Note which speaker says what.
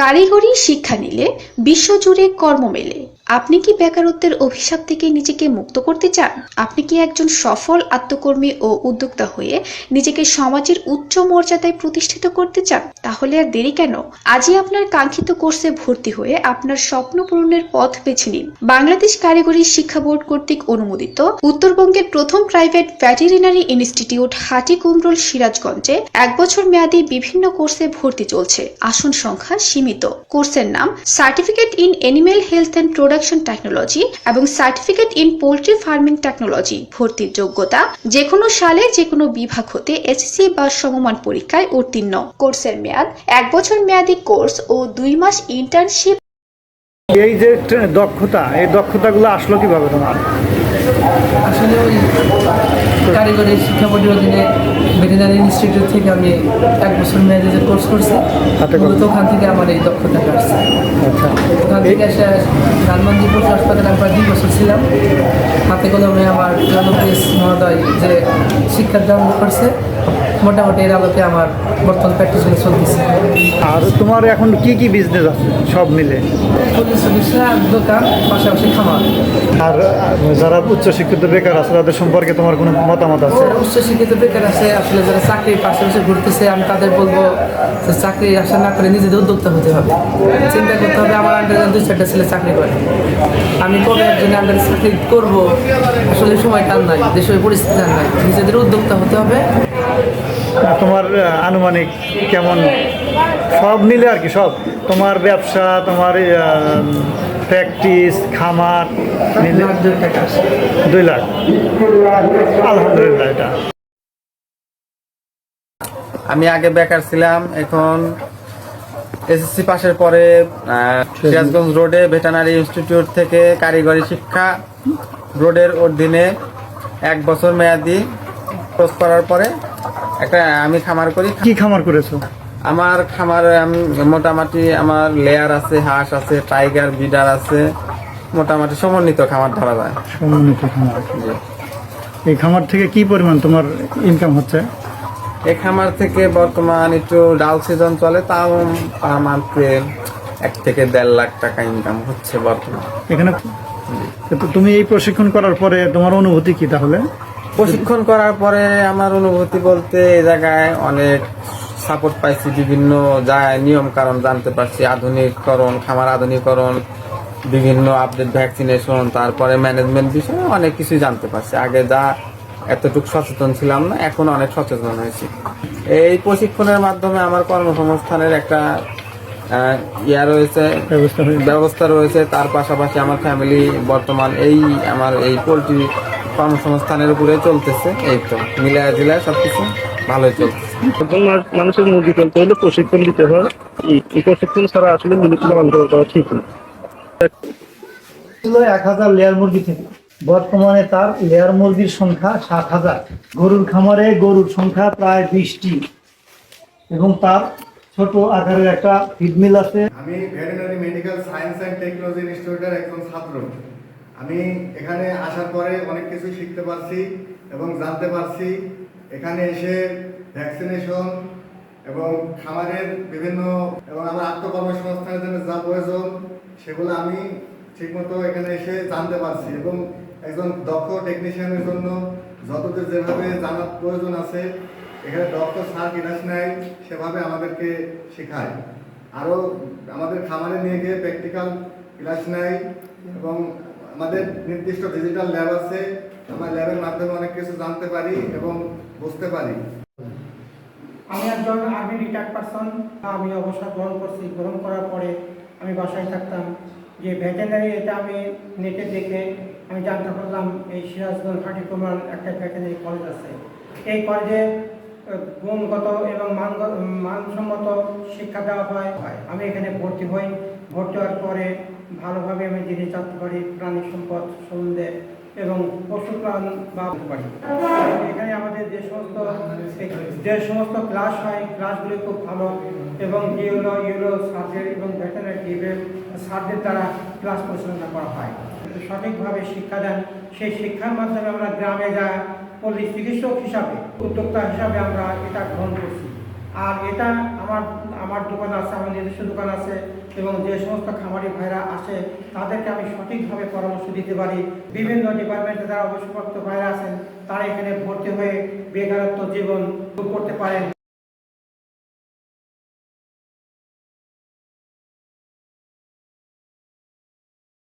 Speaker 1: কারিগরি শিক্ষা নিলে বিশ্বজুড়ে কর্ম মেলে। আপনি কি বেকারত্বের অভিশাপ থেকে নিজেকে মুক্ত করতে চান? আপনি কি একজন সফল আত্মকর্মী ও উদ্যোক্তা হয়ে নিজেকে সমাজের উচ্চ মর্যাদায় প্রতিষ্ঠিত করতে চান? তাহলে আর দেরি কেন? আজই আপনার কাঙ্ক্ষিত কোর্সে ভর্তি হয়ে আপনার স্বপ্ন পূরণের পথ বেছে নিন। বাংলাদেশ কারিগরি শিক্ষা বোর্ড কর্তৃক অনুমোদিত উত্তরবঙ্গের প্রথম প্রাইভেট ভেটেরিনারি ইনস্টিটিউট হাটিকুমরুল সিরাজগঞ্জে এক বছর মেয়াদী বিভিন্ন কোর্সে ভর্তি চলছে। আসন সংখ্যা সীমিত। কোর্সের নাম certificate in animal health and production technology এবং certificate in poultry farming technology ভর্তির যোগ্যতা যে কোনো সালে যে কোনো বিভাগ হতে এসএসসি বা সমমান পরীক্ষায় উত্তীর্ণ। কোর্সের মেয়াদ এক বছর মেয়াদী কোর্স ও দুই মাস ইন্টার্নশিপ
Speaker 2: এই যে দক্ষতা এই দক্ষতাগুলো আসলো কীভাবে তোমার?
Speaker 3: আসলে ওই কারিগরি শিক্ষা বোর্ডের অধীনে ভেটেনারি ইনস্টিটিউট থেকে আমি এক বছর মেয়াদে যে কোর্স করছি। মূলত ওখান থেকে আমার এই দক্ষতাটা আসছে
Speaker 2: আচ্ছা।
Speaker 3: ওখান থেকে এসে ধানমন্ডি পশু হাসপাতালে আমি প্রায় দুই বছর ছিলাম। হাতে কলমে আমার জনপ্রিয় মহোদয় যে শিক্ষার দান করছে মোটামুটি এর আলোকে আমার বর্তমান প্র্যাকটিসগুলো চলতেছে।
Speaker 2: আর তোমার এখন কি কি বিজনেস আছে সব মিলে?
Speaker 3: দোকান পাশাপাশি খামার।
Speaker 2: আর যারা উচ্চশিক্ষিত বেকার আছে তাদের সম্পর্কে তোমার কোনো মতামত আছে?
Speaker 3: উচ্চশিক্ষিত বেকার আছে আসলে যারা চাকরির পাশাপাশি ঘুরতেছে আমি তাদের বলব যে চাকরি আশা না করে নিজেদের উদ্যোক্তা হতে হবে। চিন্তা করতে হবে আমার আন্ডারে দুই চারটা ছেলে চাকরি করে। আমি কবে একজনের আন্ডারে চাকরি করব? আসলে সময় টান নাই দেশের পরিস্থিতি টান নাই। নিজেদের উদ্যোক্তা হতে হবে।
Speaker 2: তোমার আনুমানিক কেমন? সব মিলে আর কি, সব। তোমার ব্যবসা, তোমার প্র্যাকটিস খামার, মিলে।
Speaker 3: দুই
Speaker 2: লাখ। আলহামদুলিল্লাহ এটা।
Speaker 4: আমি আগে বেকার ছিলাম, এখন এসএসসি পাশের পরে সিরাজগঞ্জ রোডে ভেটেনারি ইনস্টিটিউট থেকে কারিগরি শিক্ষা রোডের অধীনে এক বছর মেয়াদি কোর্স করার পরে একটা আমি খামার করি।
Speaker 2: কি খামার করেছ?
Speaker 4: আমার খামার মোটামুটি আমার লেয়ার আছে হাঁস আছে টাইগার বিডার আছে। মোটামুটি সমন্বিত খামার ধরা যায়।
Speaker 2: সমন্বিত খামার। এই খামার থেকে কি পরিমাণ তোমার ইনকাম হচ্ছে?
Speaker 4: এই খামার থেকে বর্তমান একটু ডাল সিজন চলে তাও মান্থে এক থেকে দেড় লাখ টাকা ইনকাম হচ্ছে বর্তমান।
Speaker 2: এখানে তুমি এই প্রশিক্ষণ করার পরে তোমার অনুভূতি কি তাহলে?
Speaker 4: প্রশিক্ষণ করার পরে আমার অনুভূতি বলতে এ জায়গায় অনেক সাপোর্ট পাইছি বিভিন্ন নিয়ম কারণ জানতে পারছি। আধুনিকরণ খামার আধুনিকরণ বিভিন্ন আপডেট ভ্যাকসিনেশন তারপরে ম্যানেজমেন্ট বিষয়ে অনেক কিছু জানতে পারছি। আগে যা এতটুকু সচেতন ছিলাম না এখন অনেক সচেতন হয়েছি। এই প্রশিক্ষণের মাধ্যমে আমার কর্মসংস্থানের একটা ইয়া রয়েছে
Speaker 2: ব্যবস্থা
Speaker 4: রয়েছে। তার পাশাপাশি আমার ফ্যামিলি বর্তমান এই আমার এই পোলট্রি কর্মসংস্থানের উপরে চলতেছে এই তো মিলায় জিলায় সবকিছু ভালোই চলতেছে।
Speaker 5: একজন মানুষের মুরগি ফেলতে হলে প্রশিক্ষণ দিতে হয়। এই প্রশিক্ষণ ছাড়া আসলে মুরগি পালন করা ঠিক না।
Speaker 2: ছিল এক হাজার লেয়ার মুরগি থেকে। বর্তমানে তার লেয়ার মুরগির সংখ্যা সাত হাজার। গরুর খামারে গরুর সংখ্যা প্রায় বিশটি। এবং তার ছোট আকারের একটা ফিডমিল আছে।
Speaker 6: আমি veterinary medical science and technology ইনস্টিটিউটের একজন ছাত্র। আমি এখানে আসার পরে অনেক কিছু শিখতে পারছি এবং জানতে পারছি। এখানে এসে ভ্যাকসিনেশন এবং খামারের বিভিন্ন এবং আমার আত্মকর্মসংস্থানের জন্য যা প্রয়োজন, সেগুলো আমি ঠিকমতো এখানে এসে জানতে পারছি এবং একজন দক্ষ টেকনিশিয়ানের জন্য যতদূর যেভাবে জানার প্রয়োজন আছে, এখানে ডক্টর স্যার কিরাস নেয়, সেভাবে আমাদেরকে শেখায়। আরও আমাদের খামারে নিয়ে গিয়ে প্র্যাকটিক্যাল ক্লাস নেয় এবং আমাদের নির্দিষ্ট ডিজিটাল ল্যাব আছে। আমরা ল্যাবের মাধ্যমে অনেক কিছু জানতে পারি এবং বুঝতে পারি।
Speaker 7: আমি একজন আর্মি রিটায়ার্ড পারসন আমি অবসর গ্রহণ করছি। গ্রহণ করার পরে আমি বাসায় থাকতাম। যে ভেটেনারি এটা আমি নেটে দেখে আমি জানতে পারলাম, এই সিরাজগঞ্জ হাটিকুমার একটা ভেটেনারি কলেজ আছে। এই কলেজে গুণগত এবং মানগত মানসম্মত শিক্ষা দেওয়া হয়। আমি এখানে ভর্তি হই। ভর্তি হওয়ার পরে ভালোভাবে আমি জিনিস জানতে পারি প্রাণী সম্পদ সম্বন্ধে এবং পশু প্রাণ বা পারি এখানে আমাদের যে সমস্ত যে সমস্ত ক্লাস হয় ক্লাসগুলি খুব ভালো এবং ইউরো ইউরো সার্জের এবং ভেটেনারি টিভের সার্জের দ্বারা ক্লাস পরিচালনা করা হয়। সঠিকভাবে শিক্ষা দেন। সেই শিক্ষার মাধ্যমে আমরা গ্রামে যা পল্লী চিকিৎসক হিসাবে, উদ্যোক্তা হিসাবে আমরা এটা গ্রহণ করছি। আর এটা আমার আমার দোকান আছে, আমার নিজস্ব দোকান আছে এবং যে সমস্ত খামারি ভাইরা আছে তাদেরকে আমি সঠিকভাবে পরামর্শ দিতে পারি। বিভিন্ন ডিপার্টমেন্টে যারা অবসরপ্রাপ্ত ভাইরা আছেন, তারা এখানে ভর্তি হয়ে বেকারত্ব জীবন করতে পারেন।